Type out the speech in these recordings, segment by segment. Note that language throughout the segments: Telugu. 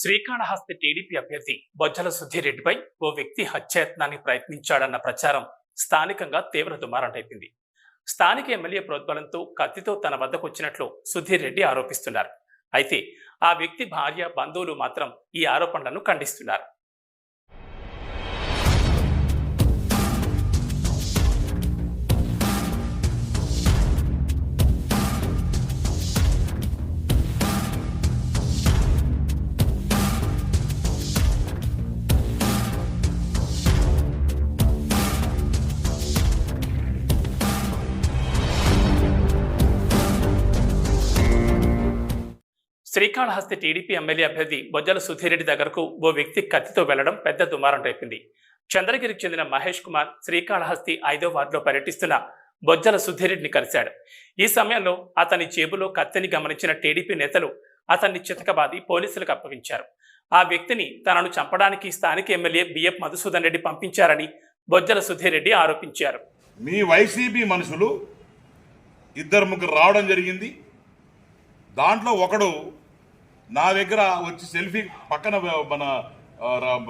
శ్రీకాళహస్తి టీడీపీ అభ్యర్థి బొజ్జల సుధీరెడ్డిపై ఓ వ్యక్తి హత్యాయత్నానికి ప్రయత్నించాడన్న ప్రచారం స్థానికంగా తీవ్ర దుమారం రేపింది. స్థానిక ఎమ్మెల్యే ప్రోద్బలంతో కత్తితో తన వద్దకు వచ్చినట్లు సుధీర్ రెడ్డి ఆరోపిస్తున్నారు. అయితే ఆ వ్యక్తి భార్య బంధువులు మాత్రం ఈ ఆరోపణలను ఖండిస్తున్నారు. శ్రీకాళహస్తి టీడీపీ ఎమ్మెల్యే అభ్యర్థి బొజ్జల సుధీరెడ్డి దగ్గరకు ఓ వ్యక్తి కత్తితో వెళ్ళడం పెద్ద దుమారం రేపింది. చంద్రగిరికి చెందిన మహేష్ కుమార్ శ్రీకాళహస్తి ఐదో వార్డులో పర్యటిస్తున్న బొజ్జల సుధీరెడ్డిని కలిశాడు. ఈ సమయంలో అతని జేబులో కత్తిని గమనించిన టీడీపీ నేతలు అతన్ని చితకబాది పోలీసులకు అప్పగించారు. ఆ వ్యక్తిని తనను చంపడానికి స్థానిక ఎమ్మెల్యే బిఎఫ్ మధుసూదన్ రెడ్డి పంపించారని బొజ్జల సుధీరెడ్డి ఆరోపించారు. మీ వైసీపీ మనుషులు ఇద్దరు ముగ్గురు రావడం జరిగింది. దాంట్లో ఒకడు నా దగ్గర వచ్చి సెల్ఫీ పక్కన మన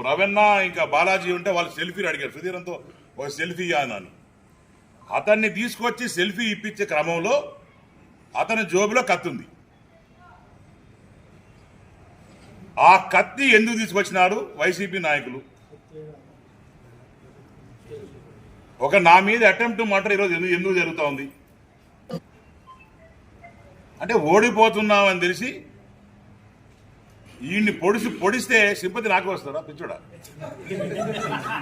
రవెన్న ఇంకా బాలాజీ ఉంటే వాళ్ళు సెల్ఫీలు అడిగారు. సుధీరంతో ఒక సెల్ఫీ అన్నాను. అతన్ని తీసుకొచ్చి సెల్ఫీ ఇప్పించే క్రమంలో అతని జోబులో కత్తుంది ఆ కత్తి ఎందుకు తీసుకొచ్చినాడు? వైసీపీ నాయకులు. ఒక నా మీద అటెంప్ట్ మాట ఈరోజు ఎందుకు ఎందుకు జరుగుతూ ఉంది? అంటే ఓడిపోతున్నామని తెలిసి ఈయన్ని పొడిసి పొడిస్తే సింపతి నాకు వస్తాడా? పిచ్చుడా?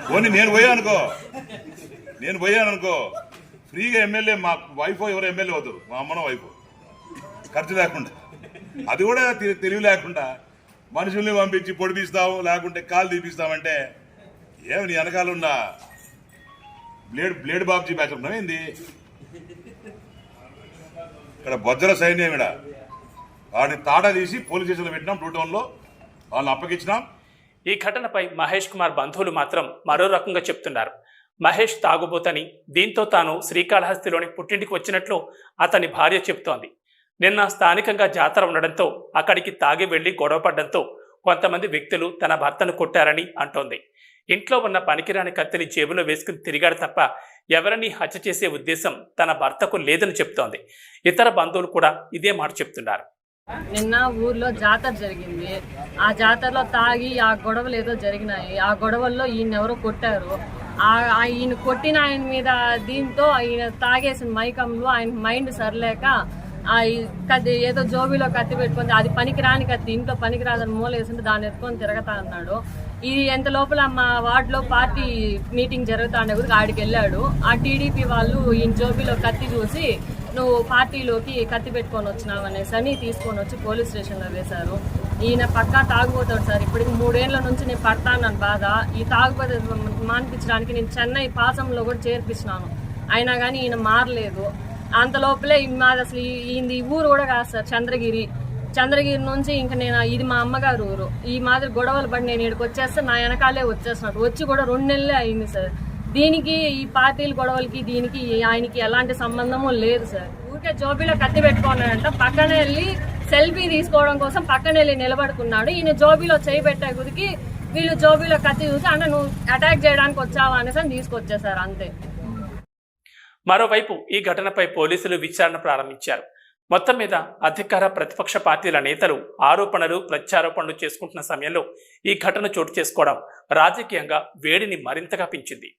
పోనీ నేను పోయానుకో నేను పోయాను అనుకో. ఫ్రీగా ఎమ్మెల్యే మా వైఫ్ ఎవరు ఎమ్మెల్యే అవుతారు. మా అమ్మనో వైఫ్. ఖర్చు లేకుండా. అది కూడా తెలివి లేకుండా మనుషుల్ని పంపించి పొడిపిస్తాము లేకుంటే కాలు తీపిస్తామంటే ఏమి నీ వెనకాల ఉన్న బ్లేడ్ బ్లేడ్ బాబ్జీ బ్యాచ్ ఉన్నావేంది? ఇక్కడ బొజ్జల సైన్యం ఇక్కడ. వాడిని తాట తీసి పోలీస్ స్టేషన్లో పెట్టినాం టూ టౌన్లో. వాళ్ళని అప్పగించినాం. ఈ ఘటనపై మహేష్ కుమార్ బంధువులు మాత్రం మరో రకంగా చెప్తున్నారు. మహేష్ తాగుబోతని దీంతో తాను శ్రీకాళహస్తిలోని పుట్టింటికి వచ్చినట్లు అతని భార్య చెబుతోంది. నిన్న స్థానికంగా జాతర ఉండడంతో అక్కడికి తాగి వెళ్ళి గొడవపడడంతో కొంతమంది వ్యక్తులు తన భర్తను కొట్టారని అంటోంది. ఇంట్లో ఉన్న పనికిరాని కత్తిని జేబులో వేసుకుని తిరిగాడు తప్ప ఎవరిని హత్య చేసే ఉద్దేశం తన భర్తకు లేదని చెప్తోంది. ఇతర బంధువులు కూడా ఇదే మాట చెప్తున్నారు. నిన్న ఊర్లో జాతర జరిగింది. ఆ జాతరలో తాగి ఆ గొడవలు ఏదో జరిగినాయి. ఆ గొడవల్లో ఈయన ఎవరో కొట్టారు. ఆ ఈయన కొట్టిన ఆయన మీద దీంతో ఆయన తాగేసిన మైకంలో ఆయన మైండ్ సరిలేక ఆ కత్తి ఏదో జోబీలో కత్తి పెట్టుకుంది. అది పనికి రాని కత్తి. ఇంట్లో పనికి రాదని మూలేసింది దాన్ని ఎత్తుకొని తిరగతా అన్నాడు. ఇది ఎంత లోపల మా వార్డులో పార్టీ మీటింగ్ జరుగుతా ఉండే కూడా ఆడికి వెళ్ళాడు. ఆ టీడీపీ వాళ్ళు ఈయన జోబీలో కత్తి చూసి నువ్వు పార్టీలోకి కత్తి పెట్టుకొని వచ్చినావు అనేసి అని తీసుకొని వచ్చి పోలీస్ స్టేషన్లో వేశారు. ఈయన పక్కా తాగుపోతాడు సార్. ఇప్పటికి మూడేళ్ళ నుంచి నేను పడతాను బాధ. ఈ తాగుబోతే మానిపించడానికి నేను చెన్నై పాసంలో కూడా చేర్పించినాను. అయినా కానీ ఈయన మారలేదు. అంత లోపలే మాది అసలు ఈ- ఈ ఊరు కూడా కాదు సార్ చంద్రగిరి. చంద్రగిరి నుంచి ఇంకా నేను ఇది మా అమ్మగారు ఊరు. ఈ మాదిరి గొడవలు పడి నేను ఇక్కడికి వచ్చేస్తే నా వెనకాలే వచ్చేస్తున్నాడు వచ్చి కూడా రెండు నెలలే అయింది సార్. దీనికి ఈ పార్టీల గొడవలకి దీనికి ఆయనకి ఎలాంటి సంబంధము లేదు సార్. ఊరికే జోబీలో కత్తి పెట్టుకున్నాడంట. పక్కన వెళ్ళి సెల్ఫీ తీసుకోవడం కోసం పక్కన వెళ్ళి నిలబడుకున్నాడు. ఈయన జోబీలో చేయి పెట్టే గురికి వీళ్ళు జోబీలో కత్తి చూసి అంటే నువ్వు అటాక్ చేయడానికి వచ్చావా? అనేసి అని తీసుకొచ్చేసారు అంతే. మరోవైపు ఈ ఘటనపై పోలీసులు విచారణ ప్రారంభించారు. మొత్తం మీద అధికార ప్రతిపక్ష పార్టీల నేతలు ఆరోపణలు ప్రత్యారోపణలు చేసుకుంటున్న సమయంలో ఈ ఘటన చోటు చేసుకోవడం రాజకీయంగా వేడిని మరింతగా పెంచింది.